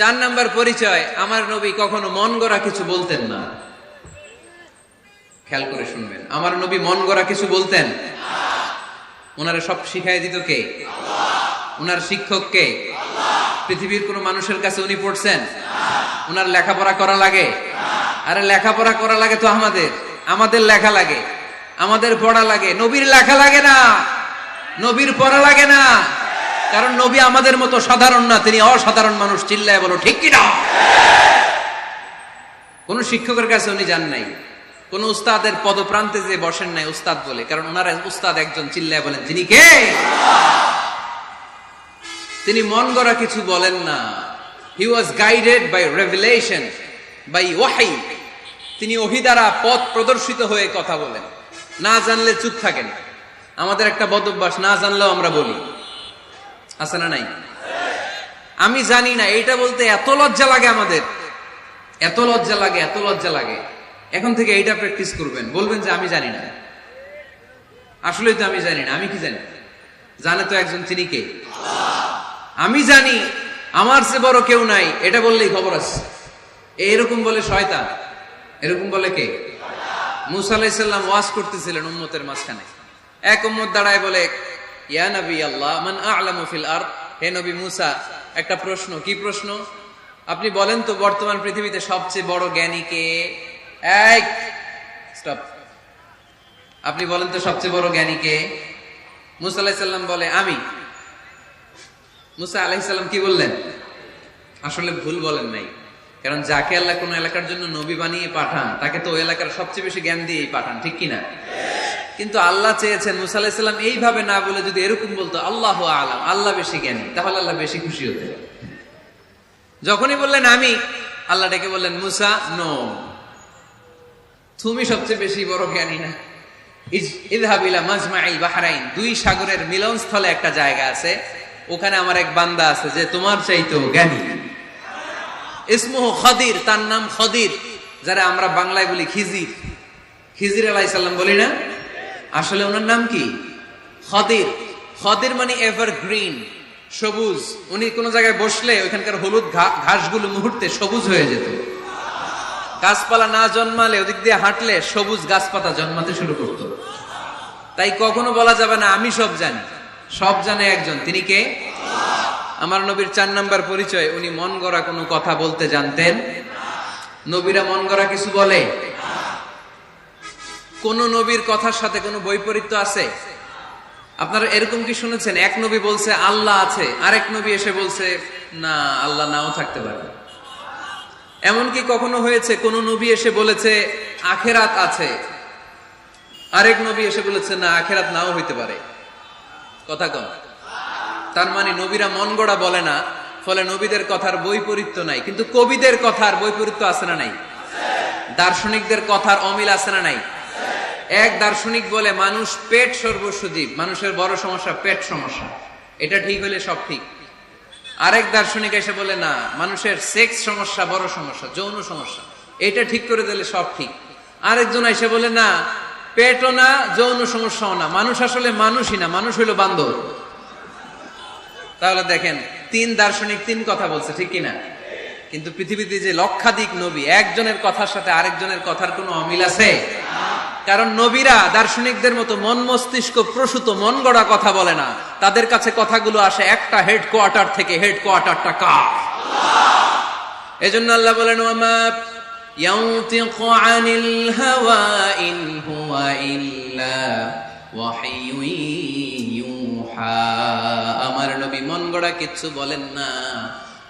চার নাম্বার পরিচয়, আমার নবী কখনো মন গড়া কিছু বলতেন না। খেয়াল করে শুনবেন, আমার নবী মন গড়া কিছু বলতেন? ওনারা সব শিখাই দিত কে? ওনার শিক্ষক কে? পৃথিবীর কোন মানুষের কাছে উনি পড়ছেন? ওনার লেখাপড়া করা লাগে? আরে লেখাপড়া করা লাগে তো আমাদের আমাদের লেখা লাগে, আমাদের পড়া লাগে, নবীর লেখা লাগে না, নবীর পড়া লাগে না। কারণ নবী আমাদের মতো সাধারণ না, তিনি অসাধারণ মানুষ, চিল্লায় বলো, ঠিক কিনা? কোন শিক্ষকের কাছে উনি যান নাই। কোন উস্তাদের পদপ্রান্তে যে বসেন নাই, উস্তাদ বলে। কারণ ওনারা উস্তাদ একজন, চিল্লায় বলেন, যিনি কে? তিনি মন গড়া কিছু বলেন না। He was guided by revelation by ওয়াহাই তিনি ওহি দ্বারা পথ প্রদর্শিত হয়ে কথা বলেন। না জানলে চুপ থাকেন। আমাদের একটা বদভ্যাস, না জানলেও আমরা বলি। আছে না নাই? আমি জানি না, এইটা বলতে এত লজ্জা লাগে আমাদের। এত লজ্জা লাগে, এত লজ্জা লাগে। এখন থেকে এইটা প্র্যাকটিস করবেন। বলবেন যে আমি জানি না। আসলে তো আমি জানি না, আমি কি জানি? জানে তো একজন তিনি কে? আমি জানি, আমার সে বড় কেউ নাই, এটা বললেই খবর আছে। এরকম বলে শয়তান। এরকম বলে কে? মুসা আলাইসাল্লাম ওয়াজ করতেছিলেন উম্মতের মাঝখানে। এক উম্মত দাঁড়ায় বলে আল্লাহ, মান আরদ? হে মুসা, একটা প্রশ্ন, কি প্রশ্ন? আপনি বলেন তো বর্তমান পৃথিবীতে সবচেয়ে বড় জ্ঞানী কে? এক আপনি বলেন তো সবচেয়ে বড় জ্ঞানী কে? মুসা বলে, আমি। মুসা আলাইসাল্লাম কি বললেন? আসলে ভুল বলেন নাই। কারণ যাকে আল্লাহ কোন এলাকার জন্য নবী বানিয়ে পাঠান, তাকে তো ওই এলাকার সবচেয়ে বেশি জ্ঞান দিয়েই পাঠান, ঠিক কিনা? কিন্তু আল্লাহ চেয়েছেন মুসা আলাহিসাল্লাম এইভাবে না বলে যদি এরকম বলতো, আল্লাহ আলাম, আল্লাহ বেশি জ্ঞানী, তাহলে আল্লাহ বেশি খুশি হতে যখনই বললেন আমি আল্লাহ ডেকে বললেন, মুসা, নো। তুমি সবচেয়ে বেশি বড় জ্ঞানী না। দুই সাগরের একটা জায়গা আছে, ওখানে আমার এক বান্দা আছে যে তোমার চাইতো জ্ঞানী। খদির, তার নাম খদির, যারা আমরা বাংলায় বলি খিজির। খিজির আলাইসাল্লাম বলি না? আসলে ওনার নাম কি? খদির। খদির মানে এভার গ্রিন সবুজ। উনি কোন জায়গায় বসলে ওইখানকার হলুদ ঘাসগুলো মুহূর্তে সবুজ হয়ে যেত। গাছপালা না জন্মালে ওদিক দিয়ে হাঁটলে সবুজ গাছপাতা জন্মাতে শুরু করত। তাই কখনো বলা যাবে না, আমি সব জানি। সব জানে একজন। তিনি কে? আমার নবীর চার নাম্বার পরিচয়। উনি মন গড়া কোনো কথা বলতে জানতেন। নবীরা মন গড়া কিছু বলে? কোন নবীর কথার সাথে কোনো বৈপরীত্য আছে? আপনারা এরকম কি শুনেছেন? এক নবী বলছে, আল্লাহ আছে। আরেক নবী এসে বলছে, না, আল্লাহ নাও থাকতে পারে। এমনকি কখনো হয়েছে, কোন নবী এসে বলেছে, আখেরাত আছে। আরেক নবী এসে বলেছে, না, আখেরাত নাও হইতে পারে। কথা কম তার মানে নবীরা মন গড়া বলে না, ফলে নবীদের কথার বৈপরীত্য নাই। কিন্তু কবিদের কথার বৈপরীত্য আছে না নাই? দার্শনিকদের কথার অমিল আছে না নাই? এক দার্শনিক বলে, মানুষ পেট সর্বস্ব জীব মানুষের বড় সমস্যা পেট সমস্যা। এটা ঠিক হলে সব ঠিক। আরেক দার্শনিক এসে বলে, না, মানুষের সেক্স সমস্যা বড় সমস্যা, যৌন সমস্যা, এটা ঠিক করে দিলে সব ঠিক। আরেকজন এসে বলে, না, পেটও না, যৌন সমস্যাও না, মানুষ আসলে মানুষই না, মানুষ হইল বান্ধব। তাহলে দেখেন, তিন দার্শনিক তিন কথা বলছে, ঠিক কিনা? কিন্তু পৃথিবীতে যে লক্ষাধিক নবী, একজনের কথার সাথে আরেকজনের কথার কোনো অমিল আছে? কারণ নবীরা দার্শনিকদের মতো মন মস্তিষ্ক প্রসূত, মন গড়া কথা বলে না। তাদের কাছে কথাগুলো আসে, একটা হেড কোয়ার্টার থেকে হেড কোয়ার্টারটা কার? জন্য আল্লাহ বলেন আমার নবী মন গড়া কিচ্ছু বলেন না।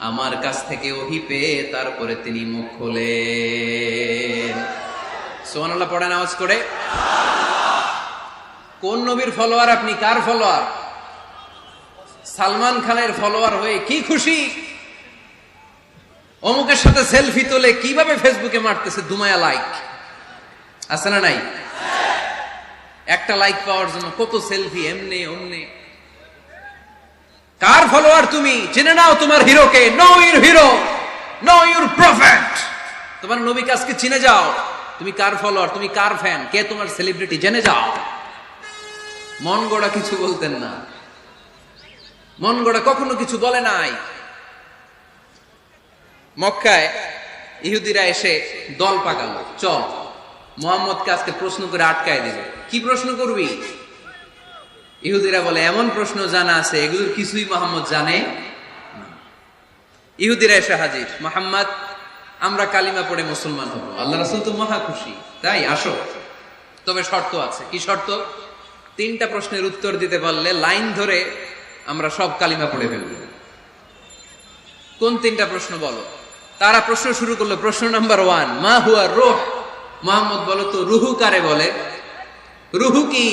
আমার কাছ থেকে ওহি পেয়ে তারপরে তিনি মুখ খোলেন। সোহানাল্লাহ পড়েন আওয়াজ করে। কোন নবীর ফলোয়ার আপনি? কার ফলোয়ার সালমান খানের ফলোয়ার হয়ে কি খুশি? অমুকের সাথে সেলফি তোলে কীভাবে ফেসবুকে মারতেছে? দুমায়া লাইক আছে না নাই? একটা লাইক পাওয়ার জন্য কত সেলফি এমনি, অমনি। কার ফলোয়ার তুমি? জেনে নাও তোমার হিরোকে know your hero know your prophet তোমার নবী কাজকে চিনে যাও। তুমি কার ফলোয়ার তুমি কার ফ্যান কে তোমার সেলিব্রিটি জেনে যাও। মন গড়া কিছু বলতেন না। মন গড়া কখনো কিছু বলে নাই। মক্কায় ইহুদিরা এসে দল পাকালো। চল, মোহাম্মদকে আজকে প্রশ্ন করে আটকায় দিবে কি প্রশ্ন করবি? ইহুদিরা বলে, এমন প্রশ্ন জানা আছে, এগুলোর কিছুই মোহাম্মদ জানে ইহুদিরা এসে হাজির। মোহাম্মদ আমরা কালিমা পড়ে মুসলমান হব। আল্লাহ রাসুল তো মহা খুশি। তাই, আসো। তবে শর্ত আছে। কি শর্ত? তিনটা প্রশ্নের উত্তর দিতে পারলে লাইন ধরে আমরা সব কালিমা পড়ে ফেলব। কোন তিনটা প্রশ্ন বলো? তারা প্রশ্ন শুরু করল, প্রশ্ন নাম্বার ওয়ান, মা হুয়া রোহ? মোহাম্মদ বলো তো, রুহু কারে বলে? রুহু কি?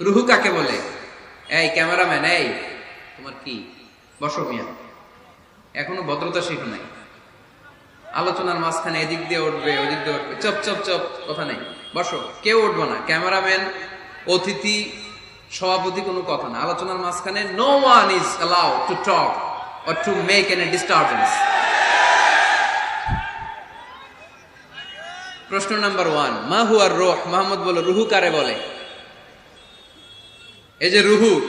রুহু কাকে বলে? এই, ক্যামেরাম্যান, এই, তোমার কি? বসো মিয়া। এখনও ভদ্রতা শিখো নাই। আলোচনার মাঝখানে এদিক দিয়ে উঠবে, ওদিক দিয়ে উঠবে। চপ চপ চপ, কথা নেই। বসো। কেউ উঠবো না। ক্যামেরাম্যান, অতিথি, সভাপতি, কোনো কথা না। আলোচনার মাঝখানে no one is allow to talk or to make an a disturbance প্রশ্ন নাম্বার ওয়ান মা হুয়ার রোহ? মাহমুদ বলো, রুহু কারে বলে? এই যে রুহু,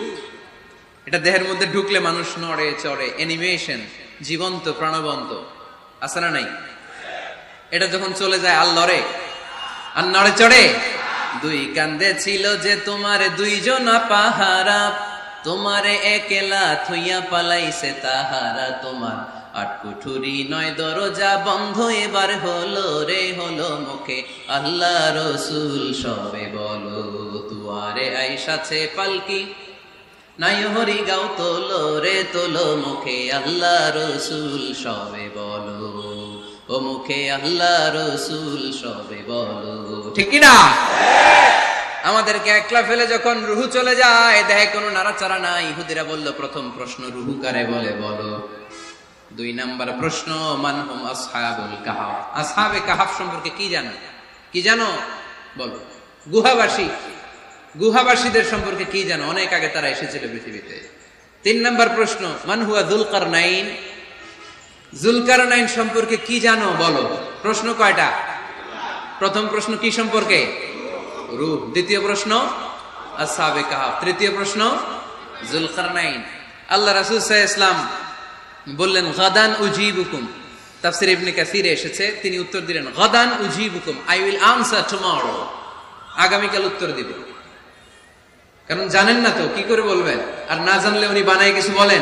এটা দেহের মধ্যে ঢুকলে মানুষ নড়ে, চড়ে অ্যানিমেশন জীবন্ত, প্রাণবন্ত। আছে না নাই? এটা যখন চলে যায় আল লড়ে আর নড়ে চড়ে? দুই কান্দে ছিল যে তোমার দুইজন পাহারা, তোমারে একেলা থুইয়া পালাইছে তাহারা তোমার। আট কুঠুরি নয় দরজা বন্ধ, এবার হলো রে, হলো মুখে। আল্লাহ রসুল সবে বলো তুয়ারে আইসাছে পালকি নাই হরি গাও তোলো রে তোলো মুখে আল্লাহ রসুল, সবে বলো। ও মুখে আল্লাহ রসুল, সবে বলো। ঠিক না? আমাদেরকে একলা ফেলে যখন রুহু চলে যায় দেখে কোনো নাড়াচাড়া নাই। ইহুদিরা বলল, প্রথম প্রশ্ন রুহু কারে বলে? বলো। দুই নাম্বার প্রশ্ন মানহুম আসহাবুল কাহাফ আসহাবে কাহাফ সম্পর্কে কি জানো? কি জানো? বলো। গুহাবাসী। গুহাবাসীদের সম্পর্কে কি জানো? অনেক আগে তারা এসেছিল পৃথিবীতে। তিন নম্বর প্রশ্ন, মান হুয়া দুলকার নাইন জুলকার নাইন সম্পর্কে কি জানো? বলো। প্রশ্ন কয়টা? প্রথম প্রশ্ন কি সম্পর্কে? রূপ। দ্বিতীয় প্রশ্ন আসাবে কাহাব তৃতীয় প্রশ্ন জুলকার নাইন আল্লাহ রাসুল সাহ ইসলাম বললেন, গাদান উজিবুকুম। তাফসির ইবনে কাসিরে এসেছে। তিনি উত্তর দিলেন, গাদান উজিবুকুম। I will answer tomorrow. আগামীকাল উত্তর দিব। কারণ জানেন না তো কি করে বলবেন? আর না জানলে উনি বানায় কিছু বলেন।